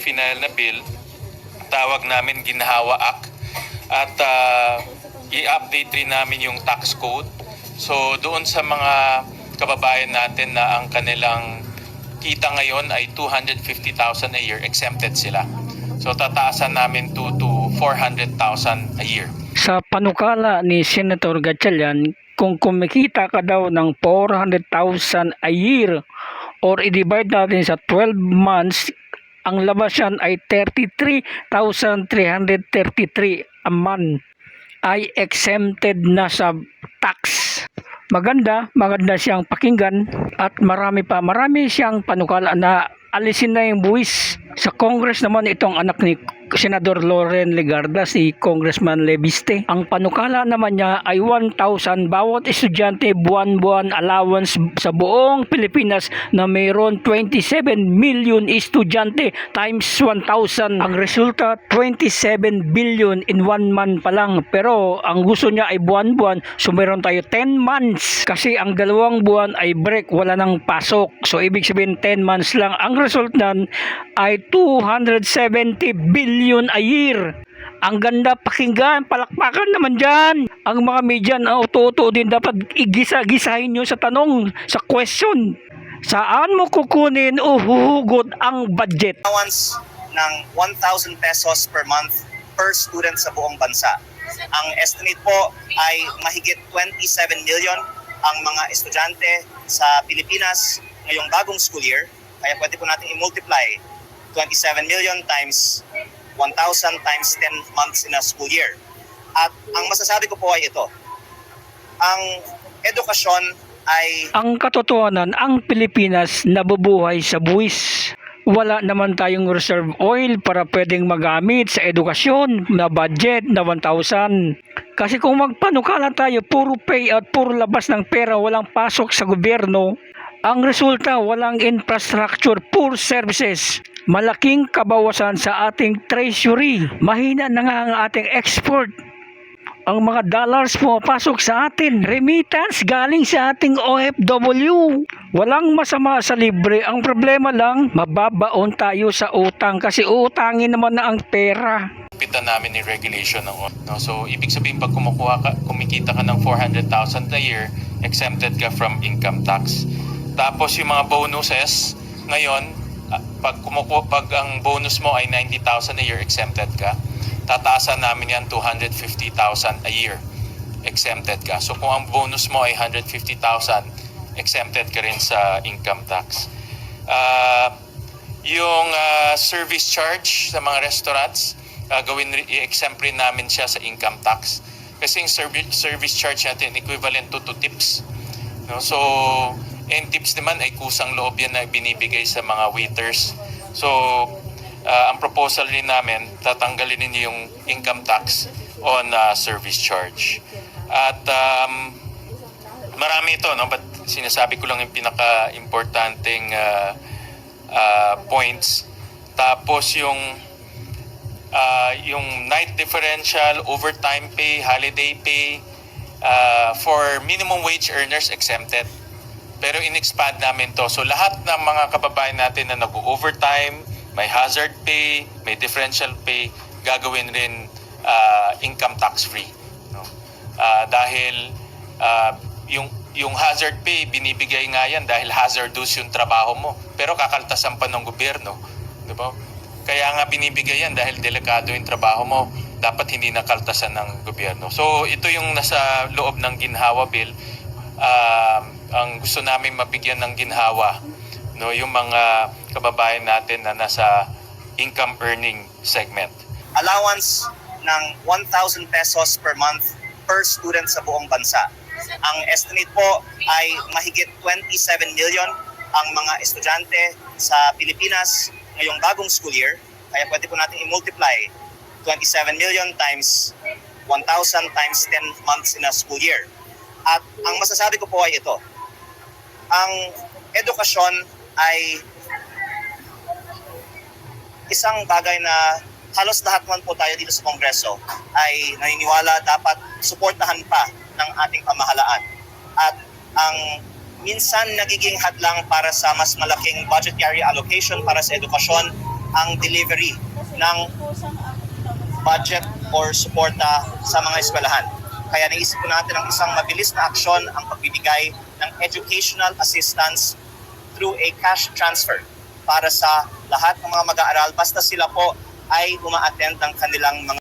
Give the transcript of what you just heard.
final na bill, tawag namin Ginhawa Act at ah, i-update rin namin yung tax code. So doon sa mga kababayan natin na ang kanilang kita ngayon ay 250,000 a year, exempted sila. So tataasan namin to, to 400,000 a year. Sa panukala ni Senator Gatchalian, kung kumikita ka daw ng 400,000 a year or i-divide natin sa 12 months, ang labas yan ay 33,333 a month ay exempted na sa tax. Maganda, maganda siyang pakinggan at marami pa, marami siyang panukala na alisin na yung buwis. Sa Congress naman itong anak ni Senador Loren Legarda, si Congressman Leviste. Ang panukala naman niya ay 1,000 bawat estudyante buwan-buwan allowance sa buong Pilipinas na mayroon 27 million estudyante times 1,000. Ang resulta, 27 billion in one month pa lang. Pero ang gusto niya ay buwan-buwan, so meron tayo 10 months. Kasi ang dalawang buwan ay break, wala nang pasok. So ibig sabihin 10 months lang. Ang result nan ay 270 billion a year. Ang ganda pakinggan, palakpakan naman dyan. Ang mga media na auto din dapat igisa-gisahin nyo sa tanong, sa question. Saan mo kukunin o huhugot ang budget? allowance ng 1,000 pesos per month per student sa buong bansa. Ang estimate po ay mahigit 27 million ang mga estudyante sa Pilipinas ngayong bagong school year. Kaya pwede po natin i-multiply 27 million times 1,000 times 10 months in a school year. At ang masasabi ko po ay ito. Ang edukasyon ay Ang katotohanan, ang Pilipinas nabubuhay sa buwis. Wala naman tayong reserve oil para pwedeng magamit sa edukasyon na budget na 1,000. Kasi kung magpanukala tayo, puro payout, puro labas ng pera, walang pasok sa gobyerno, ang resulta, walang infrastructure, poor services. Malaking kabawasan sa ating treasury. Mahina na nga ang ating export ang mga dollars pumapasok sa atin. Remittance galing sa ating OFW. Walang masama sa libre. Ang problema lang, mababaon tayo sa utang kasi utangin naman na ang pera. Pitan namin yung regulation ng no? So, ibig sabihin pag kumukuha ka, kumikita ka ng 400,000 a year, exempted ka from income tax. Tapos yung mga bonuses, ngayon, pag kumukuha, pag ang bonus mo ay 90,000 a year, exempted ka. Tataasan namin yan 250,000 a year. Exempted ka. So kung ang bonus mo ay 150,000, exempted ka rin sa income tax. Ah, yung ah, service charge sa mga restaurants, uh, gawin i-exempt rin namin siya sa income tax. Kasi yung service service charge natin equivalent to, to tips. No? So, and tips naman ay kusang loob yan na binibigay sa mga waiters. So, ah, ang proposal rin namin, tatanggalin ninyo yung income tax on ah, service charge. At um, marami ito, no? But sinasabi ko lang yung pinaka-importanting ah, ah, points. Tapos yung ah, yung night differential, overtime pay, holiday pay, ah, for minimum wage earners exempted. Pero in-expand namin to. So lahat ng mga kababayan natin na nag-overtime, may hazard pay, may differential pay, gagawin rin ah, income tax free. No? Ah, dahil ah, yung yung hazard pay binibigay nga yan dahil hazardous yung trabaho mo. Pero kakaltasan pa ng gobyerno, 'di ba? Kaya nga binibigay yan dahil delikado yung trabaho mo. Dapat hindi nakaltasan ng gobyerno. So ito yung nasa loob ng ginhawa bill. Ah, ang gusto namin mabigyan ng ginhawa no yung mga kababayan natin na nasa income earning segment. allowance ng 1,000 pesos per month per student sa buong bansa. Ang estimate po ay mahigit 27 million ang mga estudyante sa Pilipinas ngayong bagong school year. Kaya pwede po natin i-multiply 27 million times 1,000 times 10 months in a school year. At ang masasabi ko po ay ito. Ang edukasyon ay isang bagay na halos lahat man po tayo dito sa Kongreso ay naniniwala dapat suportahan pa ng ating pamahalaan. At ang minsan nagiging hadlang para sa mas malaking budgetary allocation para sa edukasyon ang delivery ng budget or suporta sa mga eskwelahan. Kaya naisip natin ang isang mabilis na aksyon ang pagbibigay ng educational assistance through a cash transfer para sa lahat ng mga mag-aaral basta sila po ay uma-attend ng kanilang mga